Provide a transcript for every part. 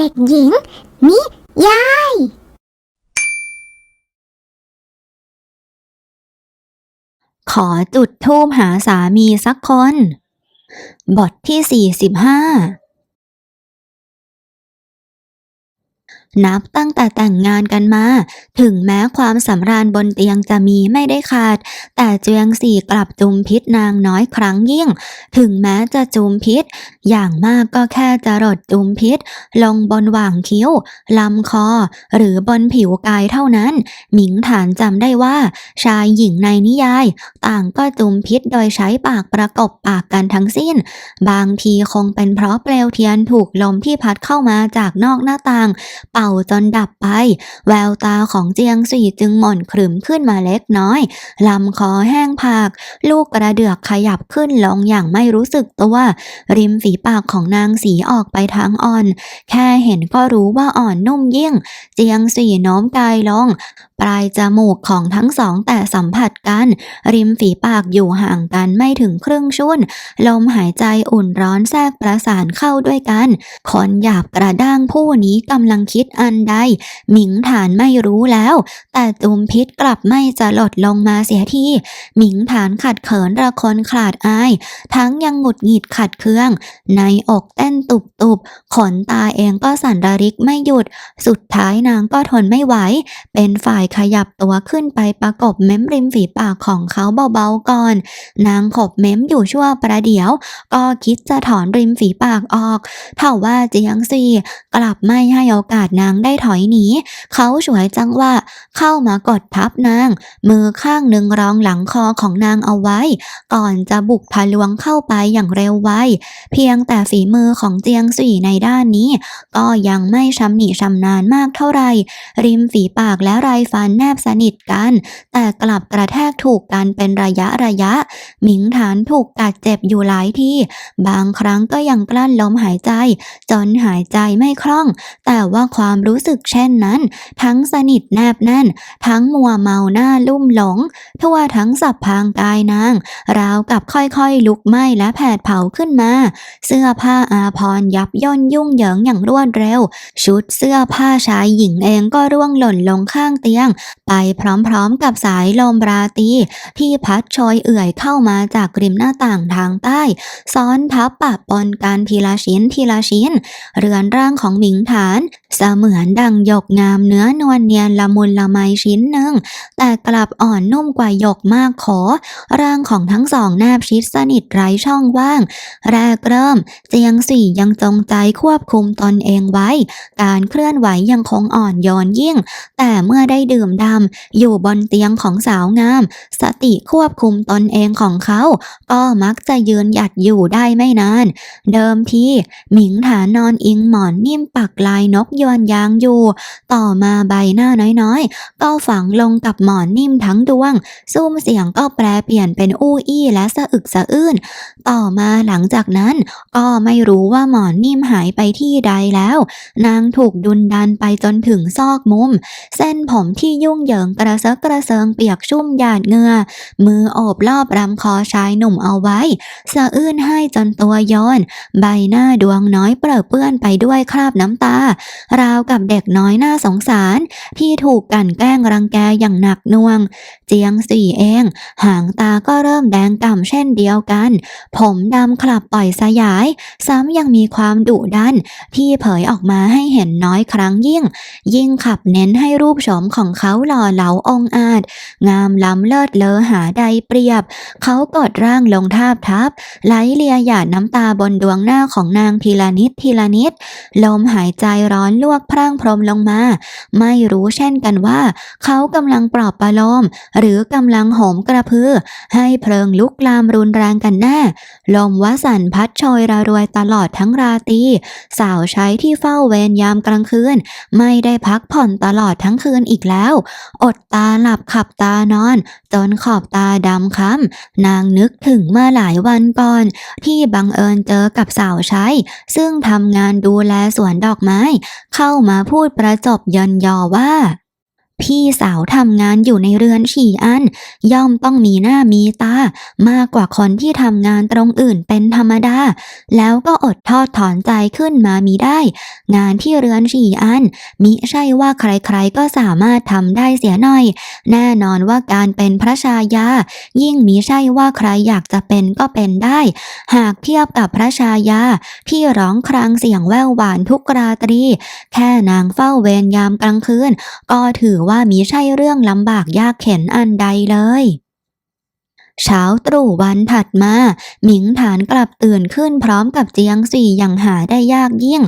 เด็กหญิง นิยาย ขอจุดทูบหาสามีสักคน บทที่ 45 นับตั้งแต่แต่งงานกันมา ถึงแม้ความสำราญบนเตียงจะมีไม่ได้ขาด แต่เจียงสี่กลับจุมพิษนางน้อยครั้งยิ่ง ถึงแม้จะจุมพิษ อย่างมากก็แค่จะรดจุมพิษ ลงบนหว่างคิ้วลำคอ หรือบนผิวกายเท่านั้น หมิงฐานจำได้ว่า ชายหญิงในนิยาย ต่างก็จุมพิษโดยใช้ปากประกบปากกันทั้งสิ้น บางทีคงเป็นเพราะเปลวเทียนถูกลมที่พัดเข้ามาจากนอกหน้าต่าง เป่าจนดับไป แววตาของเจียงสี่จึงหม่นขรึมขึ้นมาเล็กน้อยลำคอแห้งผาก ลูกกระเดือกขยับขึ้นลงอย่างไม่รู้สึกตัว ริมฝีปากของนางสีออกไปทางอ่อน แค่เห็นก็รู้ว่าอ่อนนุ่มยิ่ง เจียงสี่โน้มกายลง ปลายจมูกของทั้งสองแต่สัมผัสกัน ริมฝีปากอยู่ห่างกันไม่ถึงครึ่งชุ่น ลมหายใจอุ่นร้อนแทรกประสานเข้าด้วยกันคนหยาบกระด้างผู้นี้กำลังคิดอันใด หมิงฐานไม่รู้แล้ว แต่จุมพิษกลับไม่จะหลดลงมาเสียทีหมิงฐานขัดเขินระคนขาดอาย ทั้งยังหงุดหงิดขัดเคือง ในอกเต้นตุบตุบขนตาเองก็สั่นระริกไม่หยุด สุดท้ายนางก็ทนไม่ไหว เป็นฝ่ายขยับตัวขึ้นไปประกบเม้มริมฝีปากของเขาเบาๆก่อน นางขบเม้มอยู่ชั่วประเดี๋ยว ก็คิดจะถอนริมฝีปากออกเท่าว่าเจียงซีกลับไม่ให้โอกาสนางได้ถอยหนี เขาฉวยจังหวะเข้ามากดทับนาง มือข้างหนึ่งรองหลังคอของนางเอาไว้ ก่อนจะบุกทะลวงเข้าไปอย่างเร็วไวเพียงแต่ฝีมือของเจียงสี่ในด้านนี้ ก็ยังไม่ชำนิชำนาญมากเท่าไหร่ริมฝีปากและไรฟันแนบสนิทกัน แต่กลับกระแทกถูกกันเป็นระยะระยะ หมิงฐานถูกกัดเจ็บอยู่หลายที่ บางครั้งก็ยังกลั้นลมหายใจ จนหายใจไม่คล่อง แต่ว่าความรู้สึกเช่นนั้น ทั้งสนิทแนบแน่น ทั้งมัวเมาหน้าลุ่มหลง ทั่วทั้งสับพางกายนาง ราวกับค่อยๆ ลุกไหม้และแผดเผาขึ้นมา เสื้อผ้าอาภรยับย่นยุ่งเหยิงอย่างรวดเร็ว ชุดเสื้อผ้าชายหญิงเองก็ร่วงหล่นลงข้างเตียงไปพร้อมๆกับสายลมราตรีที่พัดโชยเอื่อยเข้ามาจากริมหน้าต่างทางใต้ ซ้อนทับปะปนกันทีละชิ้นทีละชิ้น เรือนร่างของหมิงฐาน เสมือนดังหยกงามเนื้อนวลเนียนละมุนละไมชิ้นหนึ่ง แต่กลับอ่อนนุ่มกว่าหยกมากขอ ร่างของทั้งสองแนบชิดสนิทไร้ช่องว่าง แรกเริ่มเจียงสี่ยังจงใจควบคุมตนเองไว้ การเคลื่อนไหวยังคงอ่อนโยนยิ่ง แต่เมื่อได้ดื่มดำอยู่บนเตียงของสาวงาม สติควบคุมตนเองของเขา ก็มักจะยืนหยัดอยู่ได้ไม่นาน เดิมทีหมิงฐานนอนอิงหมอนนิ่มปักลายนกยวนยางอยู่ ต่อมาใบหน้าน้อยๆ ก็ฝังลงกับหมอนนิ่มทั้งดวง ซุ้มเสียงก็แปลเปลี่ยนเป็นอู้อี้และสะอึกสะอื้น ต่อมาหลังจากนั้นก็ไม่รู้ว่าหมอนนิ่มหายไปที่ใดแล้ว นางถูกดุนดันไปจนถึงซอกมุม เส้นผมที่ยุ่งเหยิงกระเซาะกระเซิงเปียกชุ่มหยาดเหงื่อมือโอบรอบรำคอชายหนุ่มเอาไว้สะอื้นให้จนตัวย้อน ใบหน้าดวงน้อยเปรอะเปื้อนไปด้วยคราบน้ำตา ราวกับเด็กน้อยน่าสงสาร ที่ถูกกันแกล้งรังแกอย่างหนักหน่วง เจียงสี่เอง หางตาก็เริ่มแดงก่ำเช่นเดียวกัน ผมดำคลับปล่อยสยาย ซ้ำยังมีความดุดัน ที่เผยออกมาให้เห็นน้อยครั้งยิ่ง ยิ่งขับเน้นให้รูปโฉมของเขาหล่อเหลาองอาจ งามล้ำเลิศเลอหาใดเปรียบ เขากดร่างลงทาบทับ ไหลเลียหยาดน้ำตาบนดวงหน้าของนางทีละนิดทีละนิด ลมหายใจร้อนลวกพร่างพรมลงมา ไม่รู้เช่นกันว่า เขากำลังปลอบประโลม หรือกำลังโหมกระพือ ให้เพลิงลุกลามรุนแรงกันแน่ลมวสันพัดโชยระรวยตลอดทั้งราตรีสาวใช้ที่เฝ้าเวรยามกลางคืน ไม่ได้พักผ่อนตลอดทั้งคืนอีกแล้วอดตาหลับขับตานอน จนขอบตาดำค้ำนางนึกถึงเมื่อหลายวันก่อน ที่บังเอิญเจอกับสาวใช้ ซึ่งทำงานดูแลสวนดอกไม้ เข้ามาพูดประจบยันยอว่า พี่สาวทำงานอยู่ในเรือนฉี่อัน ย่อมต้องมีหน้ามีตา มากกว่าคนที่ทำงานตรงอื่นเป็นธรรมดา แล้วก็อดทอดถอนใจขึ้นมามีได้ งานที่เรือนฉี่อัน มิใช่ว่าใครๆก็สามารถทำได้เสียหน่อย แน่นอนว่าการเป็นพระชายา ยิ่งมิใช่ว่าใครอยากจะเป็นก็เป็นได้ หากเทียบกับพระชายาที่ร้องครางเสียงแว่วหวานทุกราตรี แค่นางเฝ้าเวรยามกลางคืน ก็ถือว่ามิใช่เรื่องลำบากยากเข็นอันใดเลย เช้าตรู่วันถัดมา หมิงฐานกลับตื่นขึ้นพร้อมกับเจียงสี่อย่างหาได้ยากยิ่ง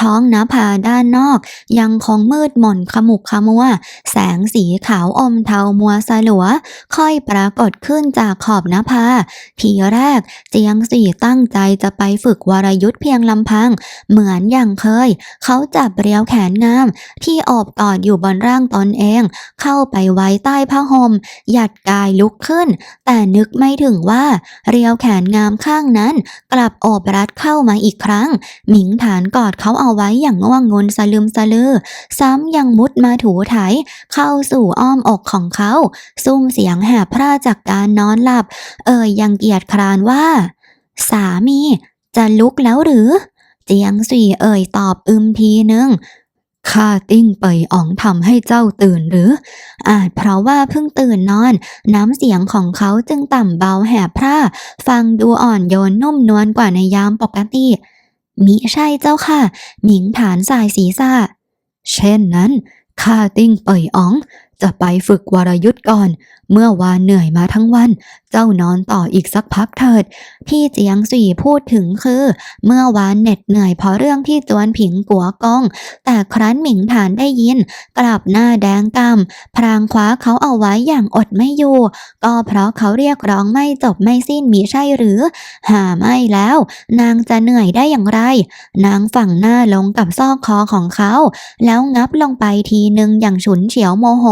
ท้องนภาด้านนอก ยังคงมืดหม่นขมุกขมัว แสงสีขาวอมเทามัวสลัว ค่อยปรากฏขึ้นจากขอบนภา ทีแรกเจียงสี่ตั้งใจจะไปฝึกวรยุทธ์เพียงลำพัง เหมือนอย่างเคย เขาจับเรียวแขนงาม ที่อบกอดอยู่บนร่างตนเอง เข้าไปไว้ใต้ผ้าห่มหยัดกายลุกขึ้น แต่นึกไม่ถึงว่า เรียวแขนงามข้างนั้น กลับโอบรัดเข้ามาอีกครั้ง หมิงฐานกอดเขาเอาไว้อย่างง่วงงนสลืมสลือ ซ้ำยังมุดมาถูไถ เข้าสู่อ้อมอกของเขา ซุ้มเสียงแหบพร่าจากการนอนหลับ เอ่ยยังเกียจคร้านว่า สามี จะลุกแล้วหรือ เจียงสี่เอ่ยตอบอึมทีหนึ่ง ข้าติ้งไปอ๋องทำให้เจ้าตื่นหรือ อาจเพราะว่าเพิ่งตื่นนอน น้ำเสียงของเขาจึงต่ำเบาแหบพร่า ฟังดูอ่อนโยนนุ่มนวลกว่าในยามปกติ มิใช่เจ้าค่ะ หมิงฐานสายศีรษะเช่นนั้นข้าติ้งเปยอ๋อง จะไปฝึกวรยุทธ์ก่อน เมื่อวานเหนื่อยมาทั้งวัน เจ้านอนต่ออีกสักพักเถิดที่เจียงสี่พูดถึงคือ เมื่อวานเหน็ดเหนื่อยเพราะเรื่องที่จวนผิงกัวกง แต่ครั้นหมิงฐานได้ยิน กลับหน้าแดงกำพรางคว้าเขาเอาไว้อย่างอดไม่อยู่ ก็เพราะเขาเรียกร้องไม่จบไม่สิ้นมีใช่หรือ หาไม่แล้ว นางจะเหนื่อยได้อย่างไร นางฝั่งหน้าลงกับซอกคอของเขา แล้วงับลงไปทีหนึ่งอย่างฉุนเฉียวโมโห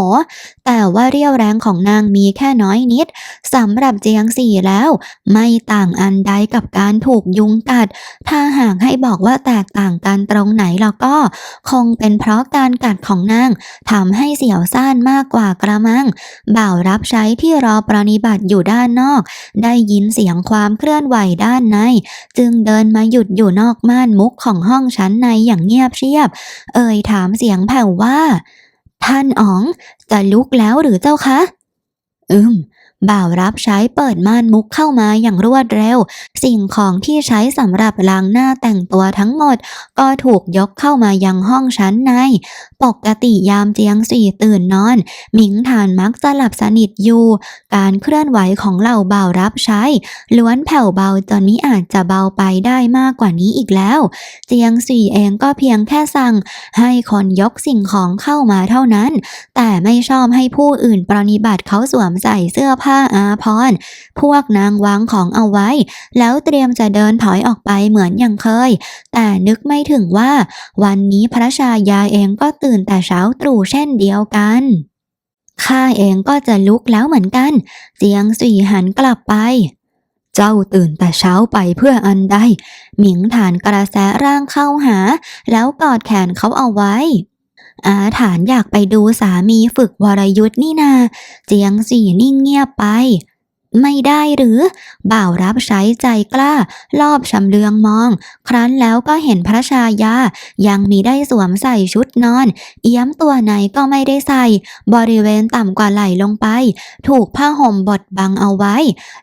แต่ว่าเรี่ยวแรงของนางมีแค่น้อยนิดสำหรับเจียงสี่แล้ว ไม่ต่างอันใดกับการถูกยุงกัด ถ้าหากให้บอกว่าแตกต่างกันตรงไหนแล้วก็ คงเป็นเพราะการกัดของนางทำให้เสียวซ่านมากกว่ากระมัง บ่าวรับใช้ที่รอปรนิบัติอยู่ด้านนอก ได้ยินเสียงความเคลื่อนไหวด้านใน จึงเดินมาหยุดอยู่นอกม่านมุกของห้องชั้นในอย่างเงียบเชียบ เอ่ยถามเสียงแผ่วว่า ท่านอ๋องจะลุกแล้วหรือเจ้าคะ อืม บ่าวรับใช้เปิดม่านมุกเข้ามาอย่างรวดเร็ว สิ่งของที่ใช้สำหรับล้างหน้าแต่งตัวทั้งหมด ก็ถูกยกเข้ามายังห้องชั้นใน ปกติยามเจียงสี่ตื่นนอน หมิงฐานมักจะหลับสนิทอยู่ การเคลื่อนไหวของเหล่าบ่าวรับใช้ ล้วนแผ่วเบาจนมิอาจจะเบาไปได้มากกว่านี้อีกแล้ว เจียงสี่เองก็เพียงแค่สั่ง ให้คนยกสิ่งของเข้ามาเท่านั้น แต่ไม่ชอบให้ผู้อื่นปรนิบัติเขาสวมใส่เสื้อผ้าอาภรพวกนางวางของเอาไว้ แล้วเตรียมจะเดินถอยออกไปเหมือนอย่างเคย แต่นึกไม่ถึงว่า วันนี้พระชายาเองก็ตื่นแต่เช้าตรู่เช่นเดียวกันข้าเองก็จะลุกแล้วเหมือนกัน เจียงสี่หันกลับไป เจ้าตื่นแต่เช้าไปเพื่ออันใด หมิงฐานกระแสร่างเข้าหา แล้วกอดแขนเขาเอาไว้ อาฐานอยากไปดูสามีฝึกวรยุทธ์นี่นา เจียงสี่นิ่งเงียบไป ไม่ได้หรือ บ่าวรับใช้ใจกล้า รอบชำเลืองมอง ครั้นแล้วก็เห็นพระชายา ยังมีได้สวมใส่ชุดนอน เอี้ยมตัวไหนก็ไม่ได้ใส่ บริเวณต่ำกว่าไหล่ลงไป ถูกผ้าห่มบดบังเอาไว้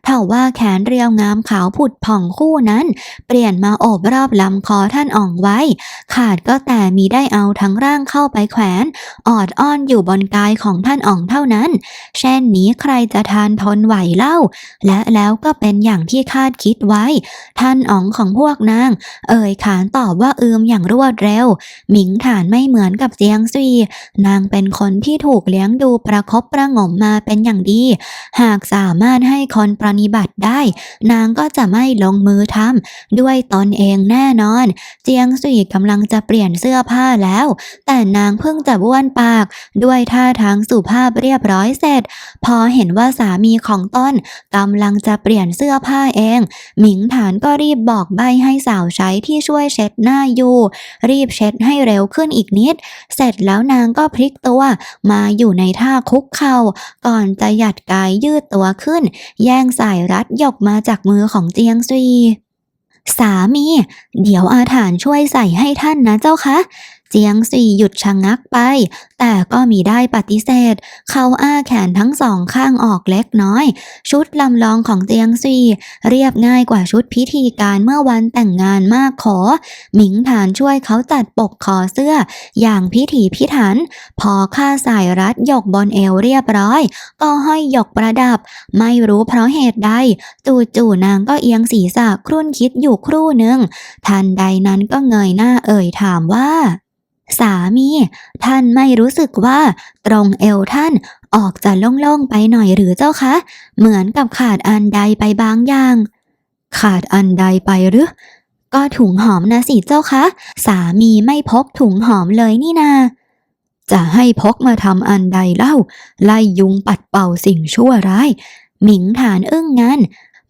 เท่าว่าแขนเรียวงามขาวผุดผ่องคู่นั้น เปลี่ยนมาโอบรอบลำคอท่านอ่องไว้ ขาดก็แต่มีได้เอาทั้งร่างเข้าไปแขวน ออดอ้อนอยู่บนกายของท่านอ่องเท่านั้น เช่นนี้ใครจะทานทนไหวเล่าและแล้วก็เป็นอย่างที่คาดคิดไว้ ท่านอ๋องของพวกนาง เอ่ยขานตอบว่าอืมอย่างรวดเร็ว หมิงฐานไม่เหมือนกับเจียงซีนางเป็นคนที่ถูกเลี้ยงดูประคบประงมมาเป็นอย่างดี หากสามารถให้คนปรนิบัติได้ นางก็จะไม่ลงมือทำด้วยตนเองแน่นอน เจียงซีกำลังจะเปลี่ยนเสื้อผ้าแล้ว แต่นางเพิ่งจะบ้วนปาก ด้วยท่าทางสุภาพเรียบร้อยเสร็จ พอเห็นว่าสามีของต้นกำลังจะเปลี่ยนเสื้อผ้าเอง หมิงฐานก็รีบบอกใบให้สาวใช้ที่ช่วยเช็ดหน้าอยู่ รีบเช็ดให้เร็วขึ้นอีกนิด เสร็จแล้วนางก็พลิกตัว มาอยู่ในท่าคุกเข่าก่อนจะหยัดกายยืดตัวขึ้น แย่งสายรัดหยกมาจากมือของเจียงซุยสามี เดี๋ยวอาถานช่วยใส่ให้ท่านนะเจ้าคะ เจียงซีหยุดชะงักไป แต่ก็มีได้ปฏิเสธ เขาอ้าแขนทั้งสองข้างออกเล็กน้อย ชุดลำลองของเจียงซีเรียบง่ายกว่าชุดพิธีการเมื่อวันแต่งงานมากขอ หมิงฐานช่วยเขาตัดปกคอเสื้อ อย่างพิถีพิถัน พอค่าสายรัดหยกบนเอวเรียบร้อย ก็ห้อยหยกประดับ ไม่รู้เพราะเหตุใด จู่ๆนางก็เอียงศีรษะครุ่นคิดอยู่ครู่หนึ่งทันใดนั้นก็เงยหน้าเอ่ยถามว่า สามี ท่านไม่รู้สึกว่า ตรงเอวท่านออกจะโล่งๆไปหน่อยหรือเจ้าคะ เหมือนกับขาดอันใดไปบางอย่าง ขาดอันใดไปหรือ ก็ถุงหอมนะสิเจ้าคะ สามีไม่พกถุงหอมเลยนี่นา จะให้พกมาทำอันใดเล่า ไล่ยุงปัดเป่าสิ่งชั่วร้าย หมิงฐานอึ้งงัน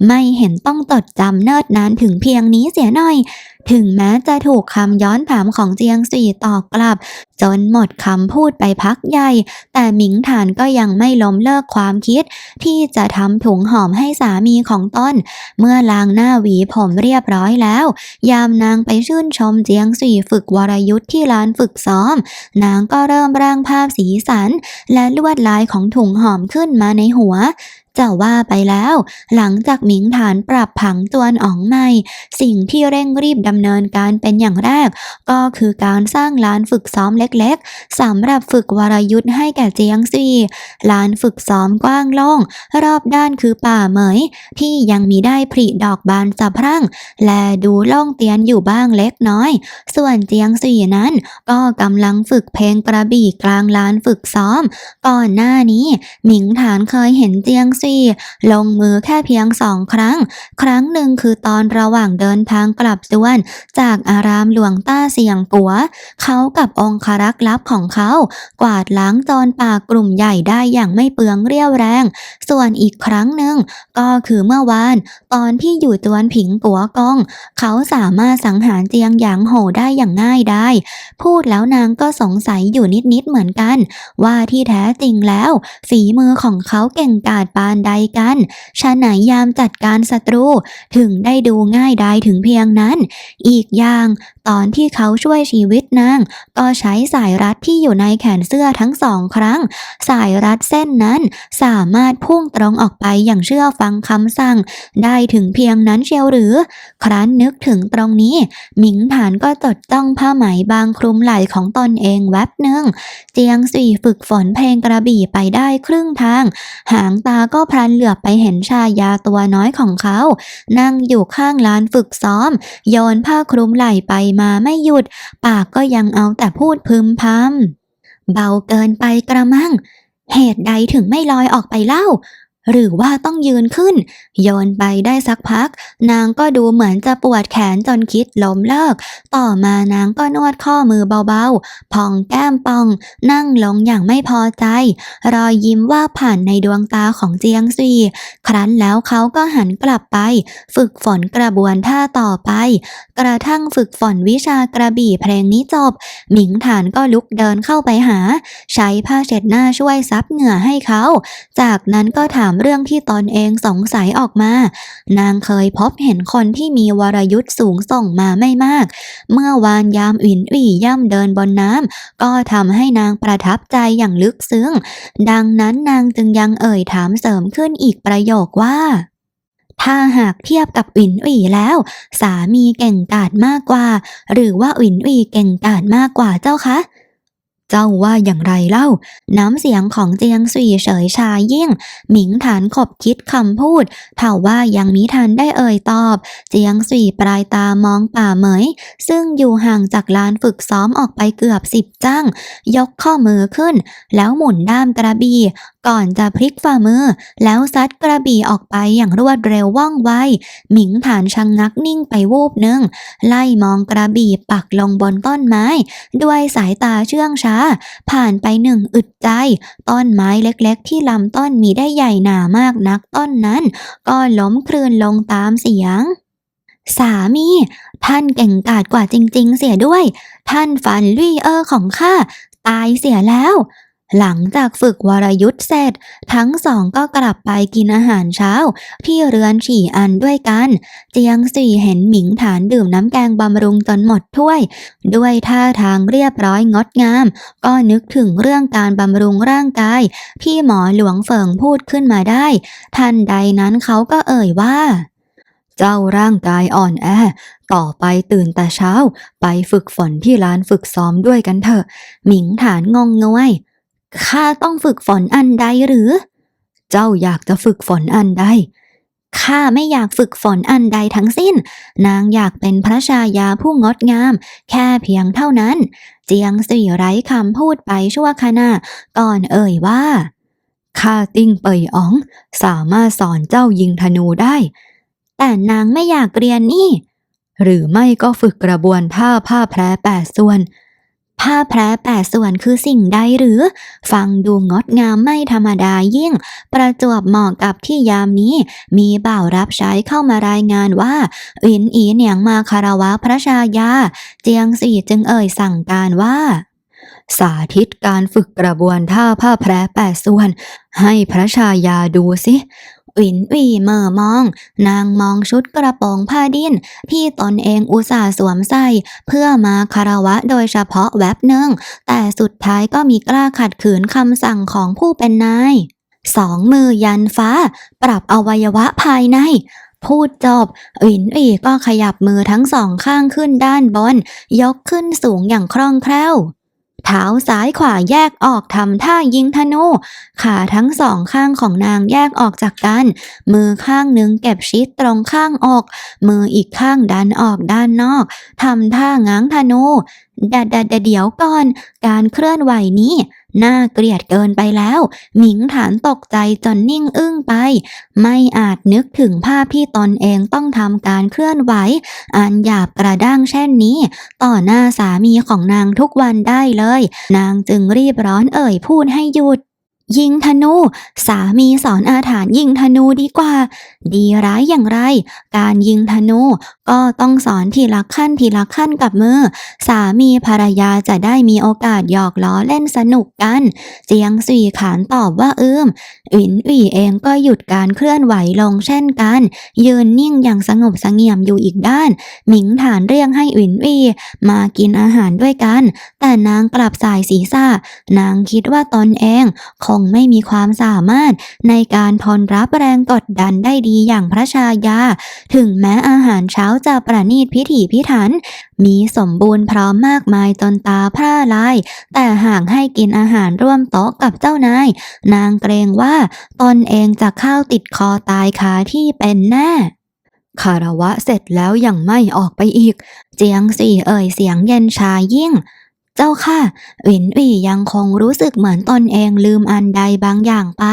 ไม่เห็นต้องจดจำเนิดนานถึงเพียงนี้เสียหน่อย ถึงแม้จะถูกคำย้อนถามของเจียงสี่ตอบกลับ จนหมดคำพูดไปพักใหญ่ แต่หมิงฐานก็ยังไม่ล้มเลิกความคิด ที่จะทำถุงหอมให้สามีของตนเมื่อล้างหน้าหวีผมเรียบร้อยแล้ว ยามนางไปชื่นชมเจียงสี่ฝึกวรยุทธ์ที่ร้านฝึกซ้อม นางก็เริ่มร่างภาพสีสัน และลวดลายของถุงหอมขึ้นมาในหัว จะว่าไปแล้ว หลังจากหมิงฐานปรับผังตัวนอ๋องใหม่ สิ่งที่เร่งรีบดำเนินการเป็นอย่างแรก ก็คือการสร้างลานฝึกซ้อมเล็กๆสำหรับฝึกวรยุทธ์ให้แก่เจียงซีลานฝึกซ้อมกว้างโล่งรอบด้านคือป่าเหมย ที่ยังมีได้ผลิดอกบานสะพรั่ง และดูล่งเตียนอยู่บ้างเล็กน้อย ส่วนเจียงซีนั้น ก็กำลังฝึกเพลงกระบี่กลางลานฝึกซ้อม ก่อนหน้านี้ หมิงฐานเคยเห็นเจียงซีลงมือแค่เพียงสองครั้ง ครั้งหนึ่งคือตอนระหว่างเดินทางกลับส่วน จากอารามหลวงต้าเสียงกัว เขากับองครักษ์ลับของเขา กวาดล้างจรป่ากลุ่มใหญ่ได้อย่างไม่เปลืองเรี่ยวแรง ส่วนอีกครั้งหนึ่งก็คือเมื่อวาน ตอนที่อยู่จวนผิงกัวกอง เขาสามารถสังหารเจียงหยางโหได้อย่างง่ายได้ พูดแล้วนางก็สงสัยอยู่นิดๆเหมือนกัน ว่าที่แท้จริงแล้ว ฝีมือของเขาเก่งกาจปานใดกันชะไหนยามจัดการศัตรู ถึงได้ดูง่ายได้ถึงเพียงนั้น อีกอย่าง ตอนที่เขาช่วยชีวิตนาง ก็ใช้สายรัดที่อยู่ในแขนเสื้อทั้งสองครั้ง สายรัดเส้นนั้นสามารถพุ่งตรงออกไปอย่างเชื่อฟังคำสั่ง ได้ถึงเพียงนั้นเชียวหรือ ครั้นนึกถึงตรงนี้ หมิงฐานก็จดจ้องผ้าไหมบางคลุมไหล่ของตนเองแวบหนึ่ง เจียงสี่ฝึกฝนเพลงกระบี่ไปได้ครึ่งทาง หางตาก็พลันเหลือบไปเห็นชายาตัวน้อยของเขา นั่งอยู่ข้างลานฝึกซ้อม โยนผ้าคลุมไหล่ไปมาไม่หยุด ปากก็ยังเอาแต่พูดพึมพำเบาเกินไปกระมัง เหตุใดถึงไม่ลอยออกไปเล่า หรือว่าต้องยืนขึ้น โยนไปได้สักพัก นางก็ดูเหมือนจะปวดแขนจนคิดล้มเลิก ต่อมานางก็นวดข้อมือเบาๆ พองแก้มปอง นั่งลงอย่างไม่พอใจ รอยยิ้มว่าผ่านในดวงตาของเจียงซีครั้นแล้วเขาก็หันกลับไป ฝึกฝนกระบวนท่าต่อไป กระทั่งฝึกฝนวิชากระบี่เพลงนี้จบ หมิงฐานก็ลุกเดินเข้าไปหา ใช้ผ้าเช็ดหน้าช่วยซับเหงื่อให้เขา จากนั้นก็ถามเรื่องที่ตนเองสงสัยออกมา นางเคยพบเห็นคนที่มีวรยุทธ์สูงส่งมาไม่มาก เมื่อวานยามอินอี่ย่ำเดินบนน้ำก็ทำให้นางประทับใจอย่างลึกซึ้ง ดังนั้นนางจึงยังเอ่ยถามเสริมขึ้นอีกประโยคว่าถ้าหากเทียบกับอินอี่แล้ว สามีเก่งกาจมากกว่า หรือว่าอินอี่เก่งกาจมากกว่าเจ้าคะ เจ้าว่าอย่างไรเล่า น้ำเสียงของเจียงสุยเฉยชายิ่ง หมิงฐานขบคิดคำพูดเท่าว่ายังมิทันได้เอ่ยตอบ เจียงสุยปลายตามองป่าเหมย ซึ่งอยู่ห่างจากลานฝึกซ้อมออกไปเกือบสิบจั่งยกข้อมือขึ้น แล้วหมุนด้ามกระบี่ก่อนจะพลิกฝ่ามือ แล้วซัดกระบี่ออกไปอย่างรวดเร็วว่องไว หมิงฐานชังงักนิ่งไปวูบหนึ่งไล่มองกระบี่ปักลงบนต้นไม้ ด้วยสายตาเชื่องช้าผ่านไปหนึ่งอึดใจ ต้นไม้เล็กๆ ที่ลำต้นมีได้ใหญ่หนามากนักต้นนั้น ก็ล้มคลืนลงตามเสียง สามี ท่านเก่งกาจกว่าจริง ๆ เสียด้วย ท่านฟันลุยเออร์ของข้าตายเสียแล้ว หลังจากฝึกวรยุทธ์เสร็จ ทั้งสองก็กลับไปกินอาหารเช้า ที่เรือนฉี่อันด้วยกัน เจียงสี่เห็นหมิงฐานดื่มน้ำแกงบำรุงจนหมดถ้วย ด้วยท่าทางเรียบร้อยงดงาม ก็นึกถึงเรื่องการบำรุงร่างกาย ที่หมอหลวงเฟิงพูดขึ้นมาได้ ทันใดนั้นเขาก็เอ่ยว่า เจ้าร่างกายอ่อนแอต่อไปตื่นแต่เช้า ไปฝึกฝนที่ร้านฝึกซ้อมด้วยกันเถอะ หมิงฐานงงงวย ข้าต้องฝึกฝนอันใดหรือ เจ้าอยากจะฝึกฝนอันใด ข้าไม่อยากฝึกฝนอันใดทั้งสิ้น นางอยากเป็นพระชายาผู้งดงาม แค่เพียงเท่านั้น เจียงสี่ไร้คำพูดไปชั่วขณะก่อนเอ่ยว่าข้าติ้งเป่ยอ๋อง สามารถสอนเจ้ายิงธนูได้ แต่นางไม่อยากเรียนนี่ หรือไม่ก็ฝึกกระบวนท่าผ้าแพรแปดส่วน ผ้าแพรแปดส่วนคือสิ่งใดหรือ ฟังดูงดงามไม่ธรรมดายิ่ง ประจวบเหมาะกับที่ยามนี้ มีบ่าวรับใช้เข้ามารายงานว่าอินอีเหนียงมาคารวะพระชายา เจียงสีจึงเอ่ยสั่งการว่าสาธิตการฝึกกระบวนท่าผ้าแพรแปดส่วน ให้พระชายาดูสิ วินวีเมอมอง นางมองชุดกระโปรงผ้าดิ้นที่ตนเองอุตส่าห์สวมใส่ เพื่อมาคารวะโดยเฉพาะแวบหนึ่ง แต่สุดท้ายก็มีกล้าขัดขืนคำสั่งของผู้เป็นนายสองมือยันฟ้า ปรับอวัยวะภายในพูดจบวินวีก็ขยับมือทั้งสองข้างขึ้นด้านบน ยกขึ้นสูงอย่างคล่องแคล่ว เท้าซ้ายขวาแยกออกทำท่ายิงธนู ขาทั้งสองข้างของนางแยกออกจากกัน มือข้างหนึ่งเก็บชิดตรงข้างอก มืออีกข้างดันออกด้านนอกทำท่าง้างธนูดดดเดี๋ยวก่อน การเคลื่อนไหวนี้ น่าเกลียดเกินไปแล้ว หมิงฐานตกใจจนนิ่งอึ้งไป ไม่อาจนึกถึงภาพที่ตนเองต้องทำการเคลื่อนไหว อันหยาบกระด้างเช่นนี้ ต่อหน้าสามีของนางทุกวันได้เลย นางจึงรีบร้อนเอ่ยพูดให้หยุด ยิงธนู สามีสอนอาถานยิงธนูดีกว่า ดีร้ายอย่างไร การยิงธนูก็ต้องสอนทีละขั้นทีละขั้นกับมือ สามีภรรยาจะได้มีโอกาสหยอกล้อเล่นสนุกกัน เจียงสี่ขานตอบว่าอืมอินอี่เองก็หยุดการเคลื่อนไหวลงเช่นกัน ยืนนิ่งอย่างสงบเสงี่ยมอยู่อีกด้าน หมิงฐานเรียกให้อินอี่มากินอาหารด้วยกัน แต่นางกลับสายศีรษะนางคิดว่าตนเองคงไม่มีความสามารถในการทนรับแรงกดดันได้ดีอย่างพระชายา ถึงแม้อาหารเช้าจะประณีตพิถีพิถัน มีสมบูรณ์พร้อมมากมายจนตาพร่าลาย แต่หากให้กินอาหารร่วมโต๊ะกับเจ้านาย นางเกรงว่าตนเองจะเข้าติดคอตายคาที่เป็นแน่คารวะเสร็จแล้วยังไม่ออกไปอีก เจียงสี่เอ่ยเสียงเย็นชายิ่ง เจ้าค่ะหวินหวี่ยังคงรู้สึกเหมือนตนเองลืมอันใดบางอย่างไป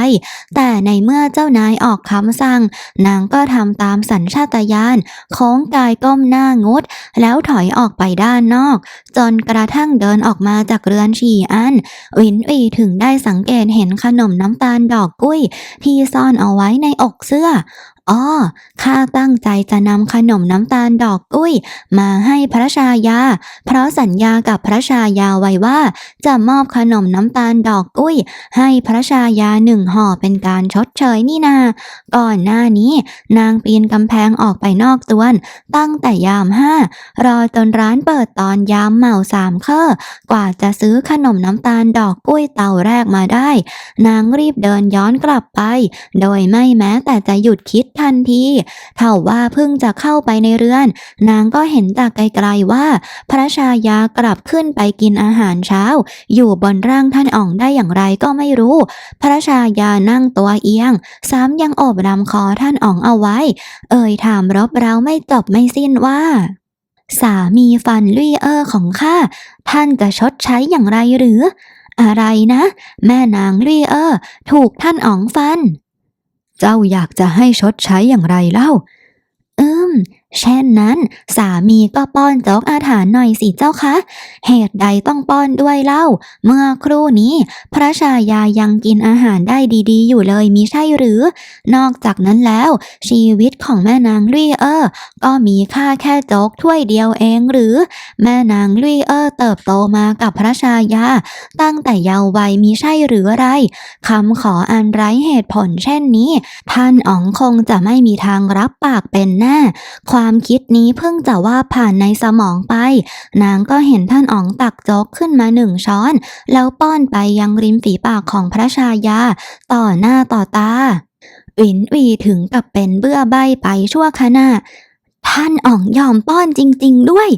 แต่ในเมื่อเจ้านายออกคำสั่ง นางก็ทำตามสัญชาตญาณโค้งกายก้มหน้างด แล้วถอยออกไปด้านนอก จนกระทั่งเดินออกมาจากเรือนฉี่อันหวินหวี่ถึงได้สังเกตเห็นขนมน้ำตาลดอกกุ้ย ที่ซ่อนเอาไว้ในอกเสื้อ อ้อข้าตั้งใจจะนำขนมน้ำตาลดอกกุ้ย มาให้พระชายา เพราะสัญญากับพระชายาไว้ว่า จะมอบขนมน้ำตาลดอกกุ้ย ให้พระชายาหนึ่งห่อเป็นการชดเชยนี่นา ก่อนหน้านี้ นางปีนกำแพงออกไปนอกตวน ตั้งแต่ยามห้ารอจนร้านเปิดตอนยามเหมาสามเคอกว่าจะซื้อขนมน้ำตาลดอกกุ้ยเตาแรกมาได้ นางรีบเดินย้อนกลับไป โดยไม่แม้แต่จะหยุดคิดทันทีเท่าว่าเพิ่งจะเข้าไปในเรือน นางก็เห็นจากไกลๆว่า พระชายากลับขึ้นไปกินอาหารเช้า อยู่บนร่างท่านอ่องได้อย่างไรก็ไม่รู้ พระชายานั่งตัวเอียง ซ้ำยังโอบรำคอท่านอ่องเอาไว้ เอ่ยถามรบเราไม่จบไม่สิ้นว่าสามีฟันลุยเออร์ของข้า ท่านจะชดใช้อย่างไรหรือ อะไรนะ แม่นางลีเออร์ ถูกท่านอ๋องฟัน เจ้าอยากจะให้ชดใช้อย่างไรเล่า อืม เช่นนั้น สามีก็ป้อนโจ๊กอาถรรพ์หน่อยสิเจ้าคะ เหตุใดต้องป้อนด้วยเล่า เมื่อครู่นี้ พระชายายังกินอาหารได้ดีๆ อยู่เลยมิใช่หรือ นอกจากนั้นแล้ว ชีวิตของแม่นางลี่เออร์ก็มีค่าแค่โจ๊กถ้วยเดียวเองหรือ แม่นางลี่เออร์เติบโตมากับพระชายา ตั้งแต่เยาว์วัยมีใช่หรืออะไรคำขออันไร้เหตุผลเช่นนี้ ท่านอ๋องคงจะไม่มีทางรับปากเป็นแน่ความความคิดนี้เพิ่งจะว่าผ่านในสมองไป นางก็เห็นท่านอ๋องตักโจ๊กขึ้นมาหนึ่งช้อน แล้วป้อนไปยังริมฝีปากของพระชายา ต่อหน้าต่อตาวินวีถึงกับเป็นเบื่อใบไปชั่วขณะ ท่านอ๋องยอมป้อนจริง ๆ ด้วย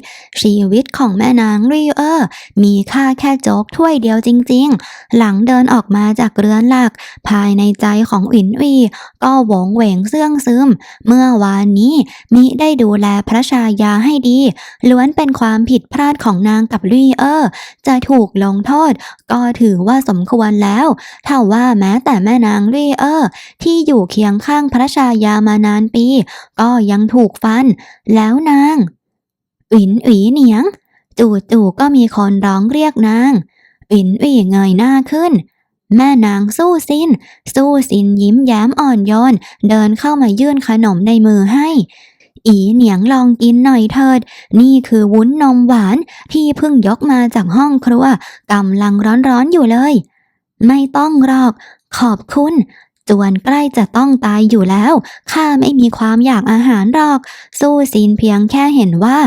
ชีวิตของแม่นางรีเออร์ มีค่าแค่โจ๊กถ้วยเดียวจริง ๆ หลังเดินออกมาจากเรือนหลัก ภายในใจของอินวี ก็หวงเหวงเสื่องซึม เมื่อวานนี้มิได้ดูแลพระชายาให้ดี ล้วนเป็นความผิดพลาดของนางกับลีเออร์ จะถูกลงโทษ ก็ถือว่าสมควรแล้วถ้าว่าแม้แต่แม่นางลีเออร์ ที่อยู่เคียงข้างพระชายามานานปี ก็ยังถูกฟันแล้วนางอินอีเหนียงจู่ๆก็มีคนร้องเรียกนางอินอีเงยหน้าขึ้น แม่นางสู้ซิน สู้ซินยิ้มแย้มอ่อนโยน เดินเข้ามายื่นขนมในมือให้อีเหนียงลองกินหน่อยเถิด นี่คือวุ้นนมหวานที่เพิ่งยกมาจากห้องครัวกำลังร้อนๆอยู่เลย ไม่ต้องหรอก ขอบคุณ จวนใกล้จะต้องตายอยู่แล้ว ข้าไม่มีความอยากอาหารหรอก สู้ซินเพียงแค่เห็นว่า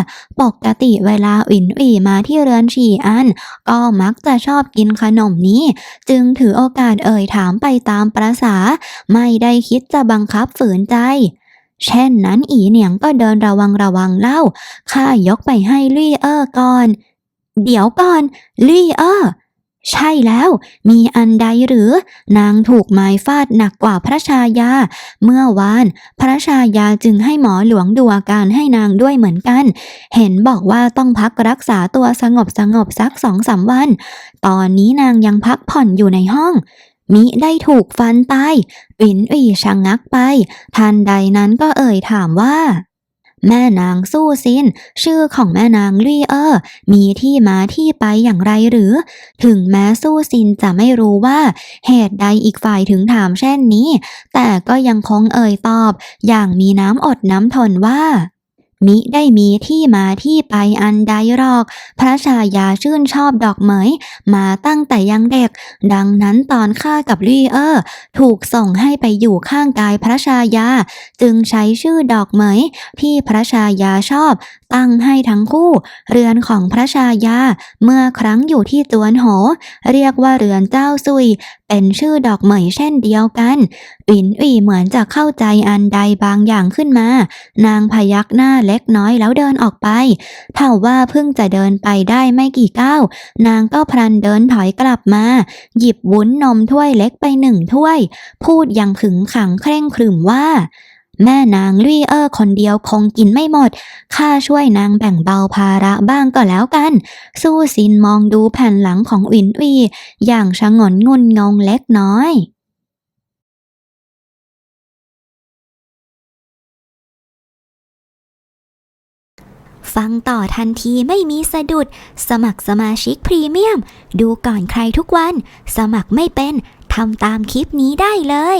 ปกติเวลาอินอีมาที่เรือนฉี่อัน ก็มักจะชอบกินขนมนี้ จึงถือโอกาสเอ่ยถามไปตามประษา ไม่ได้คิดจะบังคับฝืนใจเช่นนั้นอีเหนียงก็เดินระวังระวังเล่า ข้ายกไปให้ลี่เออร์ก่อน เดี๋ยวก่อน ลี่เออร์ ใช่แล้ว มีอันใดหรือ นางถูกไม้ฟาดหนักกว่าพระชายา เมื่อวาน พระชายาจึงให้หมอหลวงดูอาการให้นางด้วยเหมือนกัน เห็นบอกว่าต้องพักรักษาตัวสงบสงบสักสองสามวัน ตอนนี้นางยังพักผ่อนอยู่ในห้องมิได้ถูกฟันตายอินอีชะงงักไป ทันใดนั้นก็เอ่ยถามว่า แม่นางสู้ซิน ชื่อของแม่นางลี่เออร์มีที่มาที่ไปอย่างไรหรือ ถึงแม้สู้ซินจะไม่รู้ว่า เหตุใดอีกฝ่ายถึงถามเช่นนี้ แต่ก็ยังคงเอ่ยตอบ อย่างมีน้ำอดน้ำทนว่า มิได้มีที่มาที่ไปอันใดหรอก พระชายาชื่นชอบดอกเหมย มาตั้งแต่ยังเด็ก ดังนั้นตอนข้ากับลี่เออร์ถูกส่งให้ไปอยู่ข้างกายพระชายา จึงใช้ชื่อดอกเหมยที่พระชายาชอบ ตั้งให้ทั้งคู่ เรือนของพระชายา เมื่อครั้งอยู่ที่ตวนโห เรียกว่าเรือนเจ้าซุย เป็นชื่อดอกเหมยเช่นเดียวกันอินอีเหมือนจะเข้าใจอันใดบางอย่างขึ้นมา นางพยักหน้าเล็กน้อยแล้วเดินออกไปเท่าว่าเพิ่งจะเดินไปได้ไม่กี่ก้าวนางก็พลันเดินถอยกลับมา หยิบวุ้นนมถ้วยเล็กไปหนึ่งถ้วย พูดอย่างขึงขังเคร่งครึมว่า แม่นางลี่เออร์คนเดียวคงกินไม่หมด ข้าช่วยนางแบ่งเบาภาระบ้างก็แล้วกัน สู้ซินมองดูแผ่นหลังของอินวี อย่างชะงนงุนงงเล็กน้อยฟังต่อทันทีไม่มีสะดุด สมัครสมาชิกพรีเมียม ดูก่อนใครทุกวัน สมัครไม่เป็น ทำตามคลิปนี้ได้เลย